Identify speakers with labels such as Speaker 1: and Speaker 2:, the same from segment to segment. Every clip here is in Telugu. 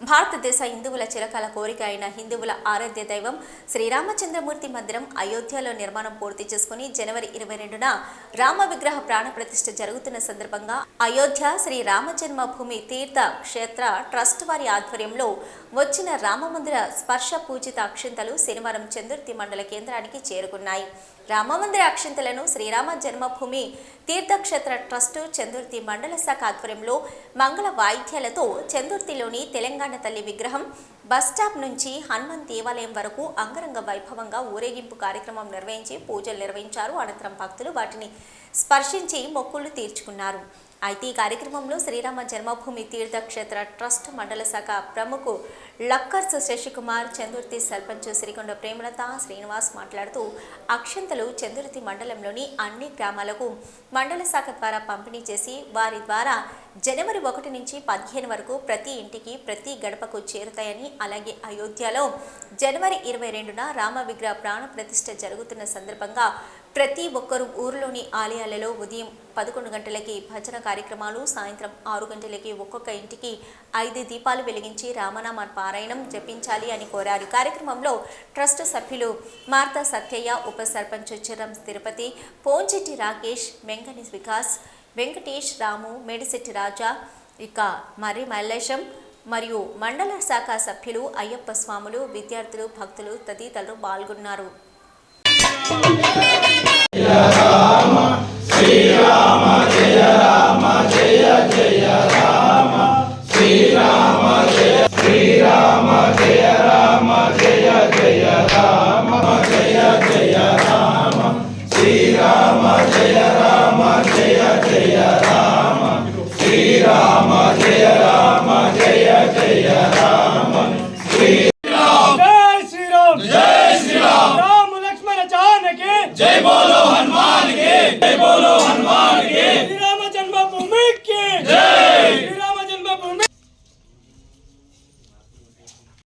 Speaker 1: భారతదేశ హిందువుల చిరకాల కోరిక అయిన హిందువుల ఆరాధ్య దైవం శ్రీరామచంద్రమూర్తి మందిరం అయోధ్యలో నిర్మాణం పూర్తి చేసుకుని జనవరి ఇరవై రెండున రామ విగ్రహ ప్రాణ ప్రతిష్ఠ జరుగుతున్న సందర్భంగా అయోధ్య శ్రీ రామజన్మభూమి తీర్థ క్షేత్ర ట్రస్ట్ వారి ఆధ్వర్యంలో వచ్చిన రామమందిర స్పర్శ పూజిత అక్షింతలు శనివారం చందుర్తి మండల కేంద్రానికి చేరుకున్నాయి. రామమందిర అక్షింతలను శ్రీరామ జన్మభూమి తీర్థక్షేత్ర ట్రస్టు చందుర్తి మండల శాఖ ఆధ్వర్యంలో మంగళ వాయిద్యాలతో చందుర్తిలోని తెలంగాణ తల్లి విగ్రహం బస్టాప్ నుంచి హనుమాన్ దేవాలయం వరకు అంగరంగ వైభవంగా ఊరేగింపు కార్యక్రమం నిర్వహించి పూజలు నిర్వహించారు. అనంతరం భక్తులు వాటిని స్పర్శించి మొక్కులు తీర్చుకున్నారు. అయితే ఈ కార్యక్రమంలో శ్రీరామ జన్మభూమి తీర్థక్షేత్ర ట్రస్ట్ మండల శాఖ ప్రముఖ లక్కర్స్ శశికుమార్ చందుర్తి సర్పంచ్ శ్రీకొండ ప్రేమలత శ్రీనివాస్ మాట్లాడుతూ అక్షంతలు చందుర్తి మండలంలోని అన్ని గ్రామాలకు మండల శాఖ ద్వారా పంపిణీ చేసి వారి ద్వారా జనవరి ఒకటి నుంచి పదిహేను వరకు ప్రతి ఇంటికి ప్రతి గడపకు చేరుతాయని అలాగే అయోధ్యలో జనవరి ఇరవై రెండున రామ విగ్రహ ప్రాణ ప్రతిష్ఠ జరుగుతున్న సందర్భంగా ప్రతి ఒక్కరూ ఊరిలోని ఆలయాలలో ఉదయం పదకొండు గంటలకి భజన కార్యక్రమాలు సాయంత్రం ఆరు గంటలకి ఒక్కొక్క ఇంటికి ఐదు దీపాలు వెలిగించి రామనామ పారాయణం జపించాలి అని కోరారు. కార్యక్రమంలో ట్రస్ట్ సభ్యులు మార్తా సత్యయ్య ఉప సర్పంచ్ చిరం తిరుపతి పోంచెట్టి రాకేష్ వెంకని వికాస్ వెంకటేష్ రాము మేడిశెట్టి రాజా ఇక మరి మల్లేశం మరియు మండల శాఖ సభ్యులు అయ్యప్ప స్వాములు విద్యార్థులు భక్తులు తదితరులు పాల్గొన్నారు.
Speaker 2: Yeah.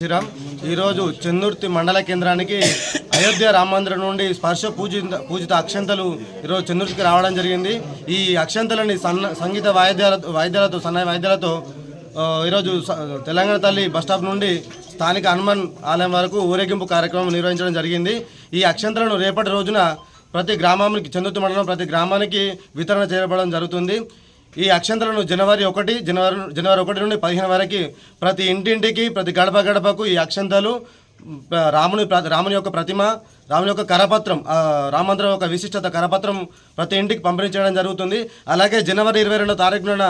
Speaker 3: శ్రీరామ్ ఈరోజు చందుర్తి మండల కేంద్రానికి అయోధ్య రామ మందిరం నుండి స్పర్శ పూజిత పూజిత అక్షంతలు ఈరోజు చెందుర్తికి రావడం జరిగింది. ఈ అక్షంతలని సన్న సంగీత వాయిద్యాల వాయిద్యాలతో సన్నాయి వాయిద్యాలతో ఈరోజు తెలంగాణ తల్లి బస్ స్టాప్ నుండి స్థానిక హనుమాన్ ఆలయం వరకు ఊరేగింపు కార్యక్రమం నిర్వహించడం జరిగింది. ఈ అక్షంతలను రేపటి రోజున ప్రతి గ్రామానికి చందుర్తి మండలం ప్రతి గ్రామానికి వితరణ చేయబడడం జరుగుతుంది. ఈ అక్షంతలను జనవరి ఒకటి జనవరి జనవరి ఒకటి నుండి పదిహేను వరకు ప్రతి ఇంటింటికి ప్రతి గడప గడపకు ఈ అక్షంతలు రాముని రాముని యొక్క ప్రతిమ రాముని యొక్క కరపత్రం రామంతరం యొక్క విశిష్టత కరపత్రం ప్రతి ఇంటికి పంపిణీ చేయడం జరుగుతుంది. అలాగే జనవరి ఇరవై రెండో తారీఖున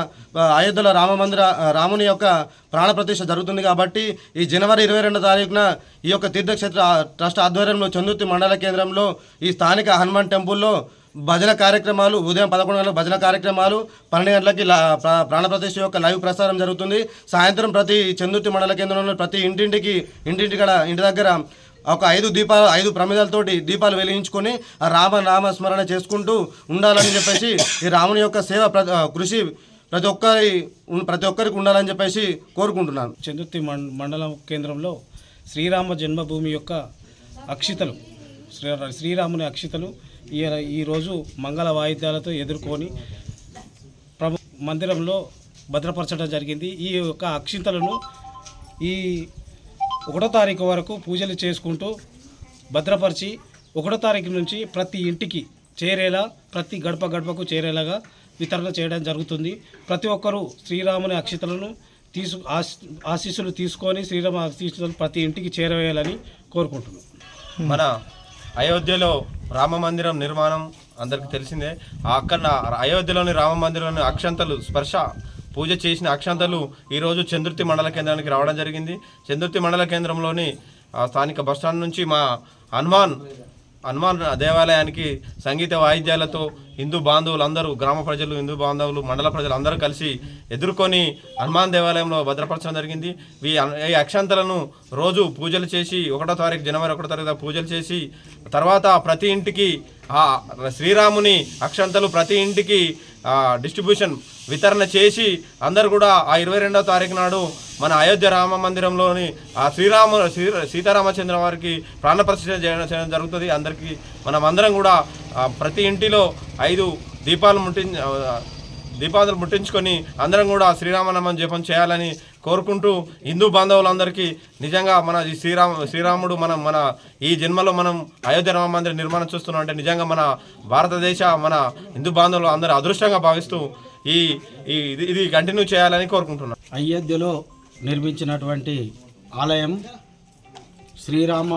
Speaker 3: అయోధ్యలో రామ మందిర రాముని యొక్క ప్రాణప్రతిష్ఠ జరుగుతుంది కాబట్టి ఈ జనవరి ఇరవై రెండో తారీఖున ఈ యొక్క తీర్థక్షేత్ర ట్రస్ట్ ఆధ్వర్యంలో చందుర్తి మండల కేంద్రంలో ఈ స్థానిక హనుమాన్ టెంపుల్లో భజన కార్యక్రమాలు ఉదయం పదకొండు గంటలకు భజన కార్యక్రమాలు పన్నెండు గంటలకి లా- ప్రాణప్రతిష్ఠ యొక్క లైవ్ ప్రసారం జరుగుతుంది. సాయంత్రం ప్రతి చందుర్తి మండల కేంద్రంలో ప్రతి ఇంటింటికి ఇంటింటికాడ ఇంటి దగ్గర ఒక ఐదు దీపాలు ఐదు ప్రమిదలతోటి దీపాలు వెలిగించుకొని ఆ రామ నామ స్మరణ చేసుకుంటూ ఉండాలని చెప్పేసి ఈ రాముని యొక్క సేవ ప్ర- కృషి ప్రతి ఒక్కరి ప్రతి ఒక్కరికి ఉండాలని చెప్పేసి కోరుకుంటున్నాను.
Speaker 4: చందుర్తి మండల మండలం కేంద్రంలో శ్రీరామ జన్మభూమి యొక్క అక్షితలు శ్రీ శ్రీరాముని అక్షితలు ఈ ఈరోజు మంగళ వాయిద్యాలతో ఎదుర్కొని ప్రభు మందిరంలో భద్రపరచడం జరిగింది. ఈ యొక్క అక్షింతలను ఈ ఒకటో తారీఖు వరకు పూజలు చేసుకుంటూ భద్రపరిచి ఒకటో తారీఖు నుంచి ప్రతి ఇంటికి చేరేలా ప్రతి గడప గడపకు చేరేలాగా వితరణ చేయడం జరుగుతుంది. ప్రతి ఒక్కరూ శ్రీరాముని అక్షితలను తీసు ఆశ- ఆశీస్సులు తీసుకొని శ్రీరామ ఆశీస్సులను ప్రతి ఇంటికి చేరవేయాలని కోరుకుంటున్నాను
Speaker 5: మన అయోధ్యలో రామ మందిరం నిర్మాణం అందరికి తెలిసిందే. అక్కడ అయోధ్యలోని రామ మందిరంలోని అక్షంతలు స్పర్శ పూజ చేసిన అక్షంతలు ఈరోజు చంద్రుతి మండల కేంద్రానికి రావడం జరిగింది. చంద్రుతి మండల కేంద్రంలోని స్థానిక బస్టాండ్ నుంచి మా హనుమాన్ హనుమాన్ దేవాలయానికి సంగీత వాయిద్యాలతో హిందూ బాంధవులు అందరూ గ్రామ ప్రజలు హిందూ బాంధవులు మండల ప్రజలు అందరూ కలిసి ఎదుర్కొని హనుమాన్ దేవాలయంలో భద్రపరచడం జరిగింది. ఈ ఈ అక్షంతలను రోజు పూజలు చేసి ఒకటో తారీఖు జనవరి ఒకటో తారీఖు పూజలు చేసి తర్వాత ప్రతి ఇంటికి ఆ శ్రీరాముని అక్షంతలు ప్రతి ఇంటికి డిస్ట్రిబ్యూషన్ వితరణ చేసి అందరు కూడా ఆ ఇరవై రెండవ తారీఖు నాడు మన అయోధ్య రామ మందిరంలోని ఆ శ్రీరామ శ్రీ సీతారామచంద్ర వారికి ప్రాణప్రతిష్ఠ చేయడం చేయడం జరుగుతుంది. అందరికీ మనం అందరం కూడా ప్రతి ఇంటిలో ఐదు దీపాలు ముట్టి దీపావళి ముట్టించుకొని అందరం కూడా శ్రీరామనామం జపం చేయాలని కోరుకుంటూ హిందూ బాంధవులందరికీ నిజంగా మన ఈ శ్రీరామ శ్రీరాముడు మనం మన ఈ జన్మలో మనం అయోధ్య రామ మందిర నిర్మాణం చూస్తున్నాం అంటే నిజంగా మన భారతదేశ మన హిందూ బాంధవులు అందరూ అదృష్టంగా భావిస్తూ ఈ ఈ ఇది- ఇది కంటిన్యూ చేయాలని కోరుకుంటున్నాను
Speaker 4: అయోధ్యలో నిర్మించినటువంటి ఆలయం శ్రీరామ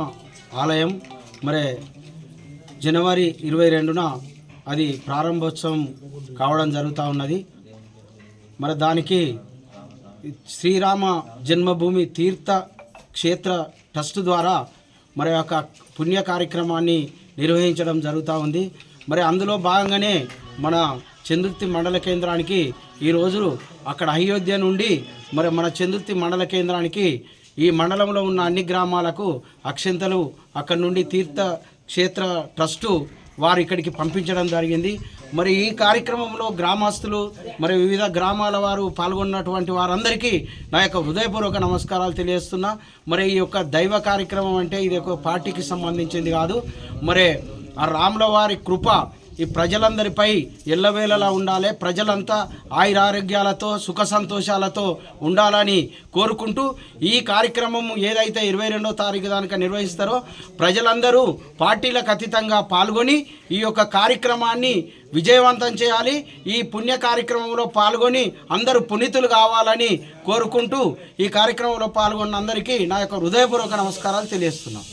Speaker 4: ఆలయం మరి జనవరి ఇరవై రెండున అది ప్రారంభోత్సవం కావడం జరుగుతూ ఉన్నది. మరి దానికి శ్రీరామ జన్మభూమి తీర్థ క్షేత్ర ట్రస్ట్ ద్వారా మరి ఒక పుణ్య కార్యక్రమాన్ని నిర్వహించడం జరుగుతూ ఉంది. మరి అందులో భాగంగానే మన చందుర్తి మండల కేంద్రానికి ఈరోజు అక్కడ అయోధ్య నుండి మరి మన చందుర్తి మండల కేంద్రానికి ఈ మండలంలో ఉన్న అన్ని గ్రామాలకు అక్షంతలు అక్కడ నుండి తీర్థ క్షేత్ర ట్రస్టు వారు ఇక్కడికి పంపించడం జరిగింది. మరి ఈ కార్యక్రమంలో గ్రామస్తులు మరి వివిధ గ్రామాల వారు పాల్గొన్నటువంటి వారందరికీ నా యొక్క హృదయపూర్వక నమస్కారాలు తెలియజేస్తున్నా. మరి ఈ యొక్క దైవ కార్యక్రమం అంటే ఇది ఒక పార్టీకి సంబంధించింది కాదు. మరి ఆ రాముల వారి కృప ఈ ప్రజలందరిపై ఎల్లవేళలా ఉండాలి. ప్రజలంతా ఆయురారోగ్యాలతో సుఖ సంతోషాలతో ఉండాలని కోరుకుంటూ ఈ కార్యక్రమం ఏదైతే ఇరవై రెండో తారీఖు దానిక నిర్వహిస్తారో ప్రజలందరూ పార్టీలకు అతీతంగా పాల్గొని ఈ యొక్క కార్యక్రమాన్ని విజయవంతం చేయాలి. ఈ పుణ్య కార్యక్రమంలో పాల్గొని అందరూ పునీతులు కావాలని కోరుకుంటూ ఈ కార్యక్రమంలో పాల్గొన్న అందరికీ నా యొక్క హృదయపూర్వక నమస్కారాలు తెలియజేస్తున్నాను